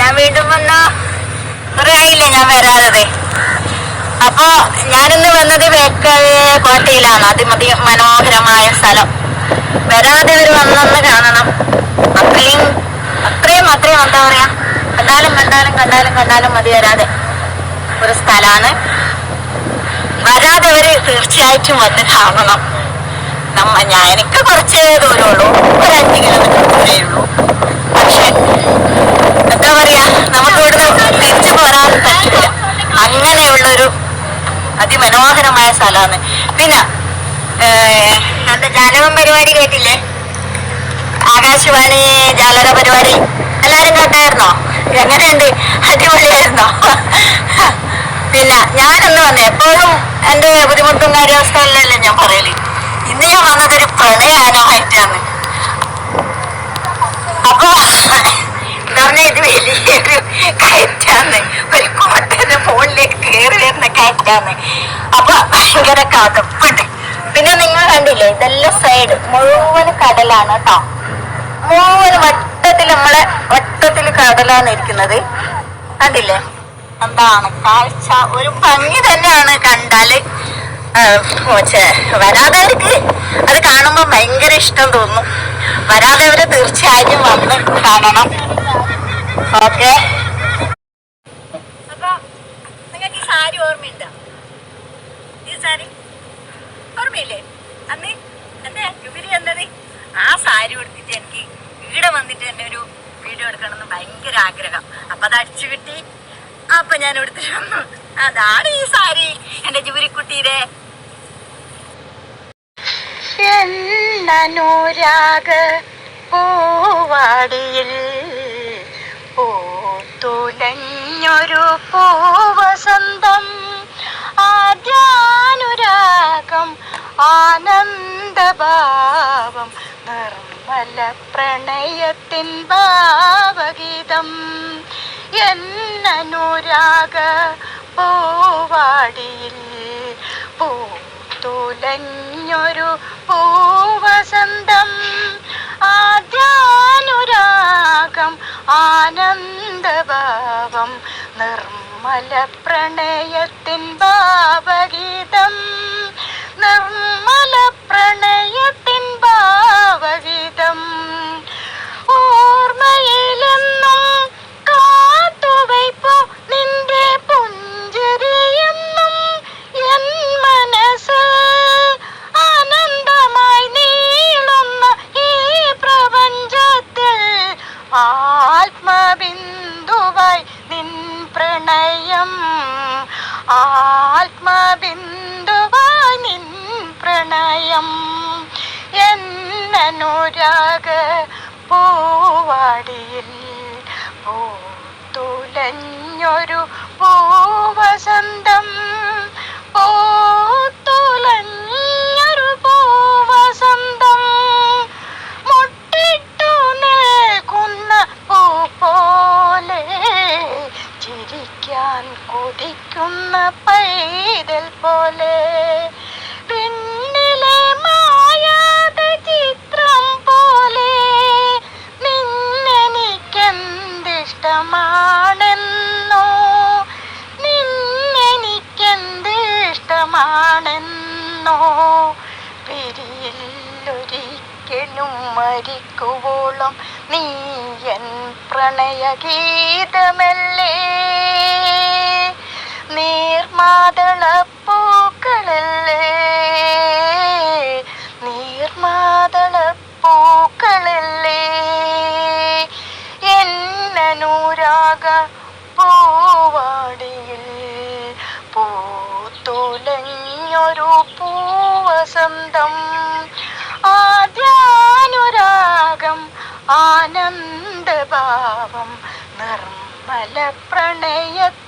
ഞാൻ വീണ്ടും വന്ന കുറെ ആയില്ലേ ഞാൻ വരാതെ അപ്പൊ ഞാനിന്ന് വന്നത് ബേക്കൽ കോട്ടയിലാണ്. അതിമതി മനോഹരമായ സ്ഥലം. വരാതെ ഇവർ വന്നൊന്ന് കാണണം. അത്രയും അത്രയും അത്രയും എന്താ പറയാ കണ്ടാലും കണ്ടാലും കണ്ടാലും കണ്ടാലും മതി വരാതെ. ഒരു സ്ഥലാണ്. വരാതെ തീർച്ചയായിട്ടും വന്ന് കാണണം നമ്മ ഞാൻ എനിക്ക് കുറച്ചേ ദൂരമുള്ളൂ. ഒരു അഞ്ച് കിലോമീറ്റർ പിന്നെ എന്താ ജാലകം പരിപാടി കേട്ടില്ലേ? ആകാശവാണി ജാലക പരിപാടി. എല്ലാരും കേട്ടായിരുന്നോ? എങ്ങനെയുണ്ട്? അടിപൊളിയായിരുന്നോ? പിന്നെ ഞാനൊന്ന് വന്നേ എപ്പോഴും എന്റെ ബുദ്ധിമുട്ടും കാര്യാവസ്ഥകളിലല്ലേ ഞാൻ പറയൽ? ഇന്ന് ഞാൻ വന്നതൊരു പ്രണയാനമായിട്ടാണ്. കയറ്റാന്ന് അപ്പൊ ഭയങ്കര കഥപ്പുണ്ട് പിന്നെ നിങ്ങൾ കണ്ടില്ലേ ഇതെല്ലാം സൈഡ് മുഴുവൻ കടലാണ് കേട്ടോ മുഴുവൻ വട്ടത്തിൽ നമ്മളെ വട്ടത്തിൽ കടലാണ് ഇരിക്കുന്നത്. കണ്ടില്ലേ? എന്താണ്? കാഴ്ച. ഒരു ഭംഗി തന്നെയാണ് കണ്ടാൽ. വരാതവർക്ക് അത് കാണുമ്പോൾ ഭയങ്കര ഇഷ്ടം തോന്നും. വരാതവരെ തീർച്ചയായും വന്ന് കാണണം. ഓക്കെ അപ്പൊ നിങ്ങൾക്ക് ഈ സാരി ഓർമ്മയുണ്ടോ? ഈ സാരി? ഓർമ്മയില്ലേ? അന്ന് എന്താ ഇവർ എന്നത് ആ സാരി കൊടുത്തിട്ട് എനിക്ക് ഇവിടെ വന്നിട്ട് എന്നെ ഒരു വീഡിയോ എടുക്കണമെന്ന് ഭയങ്കര ആഗ്രഹം. അപ്പൊ അത് അടിച്ചു കിട്ടി. അപ്പൊ ഞാൻ എടുത്തിട്ട് വന്നു അതാണ് ഈ സാരി എന്റെ ജൂരിക്കുട്ടിയുടെ എന്നനുരാഗ പൂവാടിയിൽ പൂത്തുലഞ്ഞൊരു പൂവസന്തം ആദ്യാനുരാഗം ആനന്ദഭാവം നിർമ്മല പ്രണയത്തിൻ ഭാവഗീതം. എന്നനുരാഗ പൂവാടിയിൽ പൂത്തുലഞ്ഞൊരു പൂവസന്തം. ആദ്യാനുരാഗം ആനന്ദഭാവം നിർമ്മല പ്രണയത്തിൻ ഭാവഗീതം. നിർമ്മല പ്രണയം. ആത്മബിന്ദുവാനിൻ നിൻ പ്രണയം. എന്നനുരാഗ പൂവാടിയിൽ പൂത്തുലഞ്ഞൊരു മരിക്കുവോളം നീ എൻ പ്രണയഗീതമല്ലേ നീർമാതളപ്പൂക്കളല്ലേ ആനന്ദഭാവം നിർമ്മല പ്രണയത്തിൻ